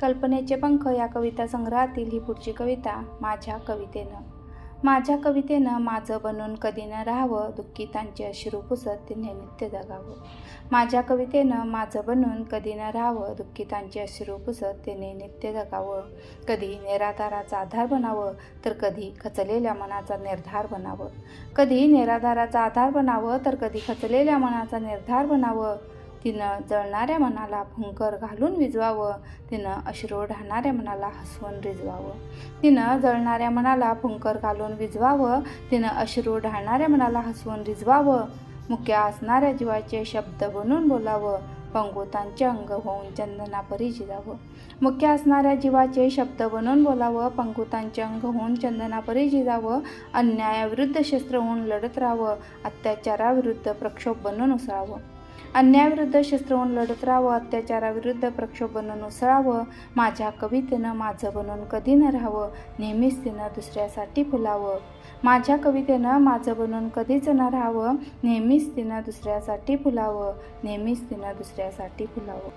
कल्पनेचे पंख या कविता संग्रहातील ही पुढची कविता माझ्या कवितेनं. माझ्या कवितेनं माझं बनून कधी न राहावं दुःखितांचे अश्रू पुसत तिने नित्य जगावं. माझ्या कवितेनं माझं बनून कधी न राहावं दुःखितांचे अश्रू पुसत तिने नित्य जगावं. कधी निराधाराचा आधार बनावं तर कधी खचलेल्या मनाचा निर्धार बनावं. कधी निराधाराचा आधार बनावं तर कधी खचलेल्या मनाचा निर्धार बनावं. तिनं जळणाऱ्या मनाला भुंकर घालून विजवावं. तिनं अश्रू ढाणाऱ्या मनाला हसवून रिजवावं. तिनं जळणाऱ्या मनाला फुंकर घालून विजवावं. तिनं अश्रू ढाळणाऱ्या मनाला हसवून रिजवावं. मुक्या असणाऱ्या जीवाचे शब्द बनून बोलावं. पंगुतांचे अंग होऊन चंदनापरी जिरावं. जिजावं मुख्य असणाऱ्या जीवाचे शब्द बनून बोलावं. पंकुतांचे अंग होऊन चंदनापरी जिरावं. जिजावं अन्यायाविरुद्ध शस्त्र होऊन लढत राहावं. अत्याचाराविरुद्ध प्रक्षोभ बनून उसळावं अन्यायाविरुद्ध शस्त्र होऊन लढत राहावं अत्याचाराविरुद्ध प्रक्षोभ बनून उसळावं माझ्या कवितेनं माझं बनून कधी न राहावं नेहमीच तिनं दुसऱ्यासाठी फुलावं. माझ्या कवितेनं माझं बनून कधीच न राहावं नेहमीच तिनं दुसऱ्यासाठी फुलावं नेहमीच तिनं दुसऱ्यासाठी फुलावं.